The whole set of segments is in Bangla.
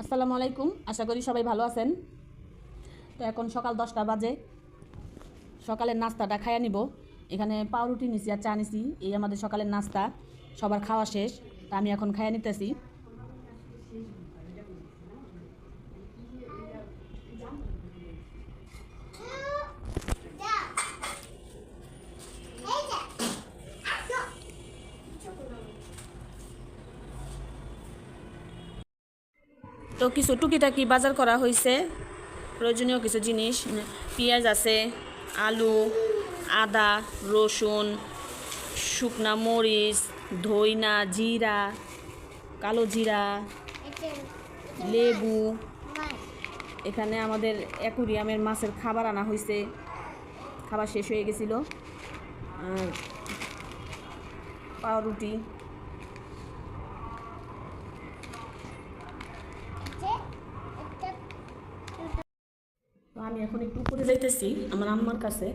আসসালামু আলাইকুম। আশা করি সবাই ভালো আছেন। তো এখন সকাল দশটা বাজে। সকালের নাস্তাটা খাইয়া নিব। এখানে পাউরুটি নিছি আর চা নিছি। এই আমাদের সকালের নাস্তা। সবার খাওয়া শেষ। তা আমি এখন খাইয়া নিতেছি। তো কিছু টুকিটাকি বাজার করা হয়েছে প্রয়োজনীয় কিছু জিনিস পেঁয়াজ আছে, আলু, আদা, রসুন, শুকনা মরিচ, ধইনা, জিরা, কালো জিরা, লেবু। এখানে আমাদের অ্যাকুরিয়ামের মাছের খাবার আনা হয়েছে খাবার শেষ হয়ে গেছিল। আর পাউরুটি তো আমি এখন যাইতেছি আমার আম্মার কাছে।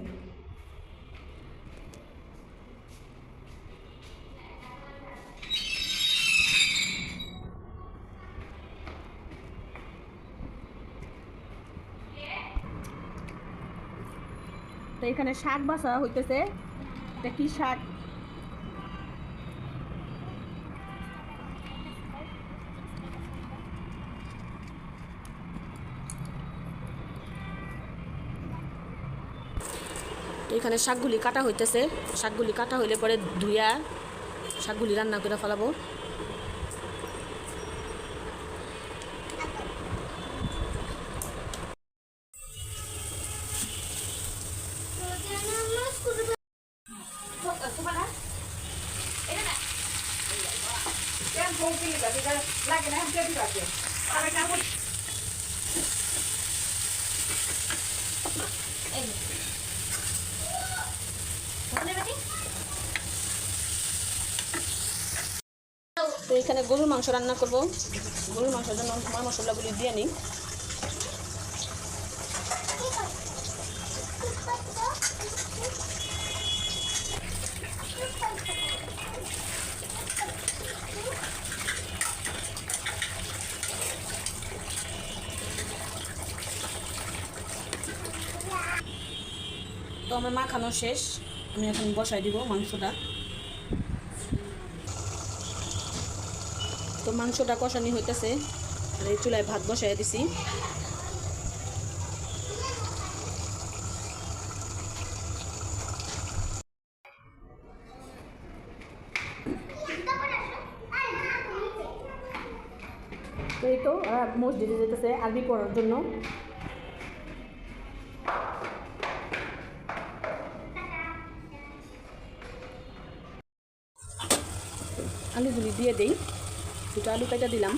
তো এখানে শাক বাসা হইতেছে। এটা কি শাক? তো এখানে শাকগুলি কাটা হইতেছে শাকগুলি কাটা হইলে পরে ধুইয়া শাকগুলি রান্না করে ফেলাবো তো এখানে গরুর মাংস রান্না করব। গরুর মাংসের জন্য মা মশলাগুলি দিয়ে নিই। তো আমার মাখানো শেষ। আমি এখন বসাই দিব মাংসটা। তো মাংসটা কষানি হইতেছে। আর এই চুলায় ভাত বসাই দিছি। তো এই তো মসজিদে যেতেছে আরবি পড়ার জন্য। আলুগুলি দিয়ে দেই। দুটো আলু কেটে দিলাম।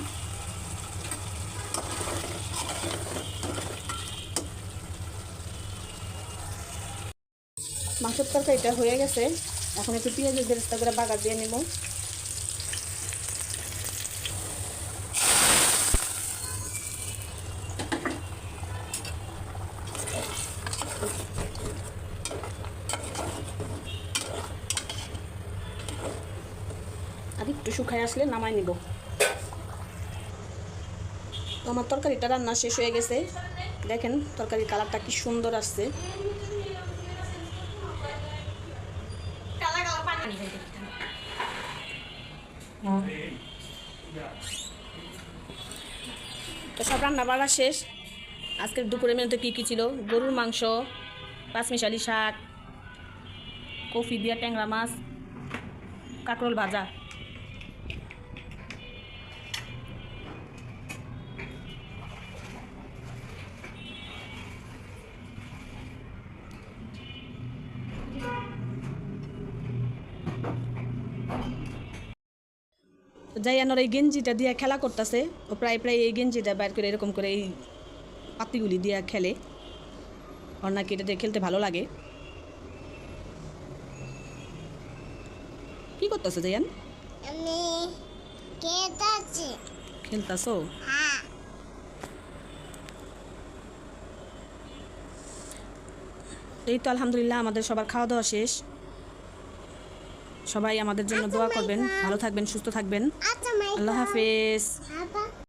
মাংসের তরকারিটা হয়ে গেছে। এখন একটু পেঁয়াজের বেরেস্তা করে বাগার দিয়ে নেব। আর একটু শুকায় আসলে নামাই নিব। আমার তরকারিটা রান্না শেষ হয়ে গেছে। দেখেন, তরকারির কালারটা কি সুন্দর আসছে। তো সব রান্না বাড়া শেষ। আজকের দুপুরের মেনুতে কী কী ছিল? গরুর মাংস, পাঁচমিশালি শাক, কফি দিয়া ট্যাংরা মাছ, কাঁকরোল ভাজা। যাই আনোর এই গেঞ্জিটা দিয়ে খেলা করতেছে। ও প্রায় প্রায় এই গেঞ্জিটা বাইর করে এরকম করে এই পাতিগুলি দিয়ে খেলে। ওর নাকি এটা দিয়ে খেলতে ভালো লাগে। কি করতেছে জায়ান? আমি খেলতাছো। হ্যাঁ। এই তো আলহামদুলিল্লাহ আমাদের সবার খাওয়া দাওয়া শেষ। সবাই আমাদের জন্য দোয়া করবেন ভালো থাকবেন সুস্থ থাকবেন। আচ্ছা আল্লাহ হাফেজ। হাফা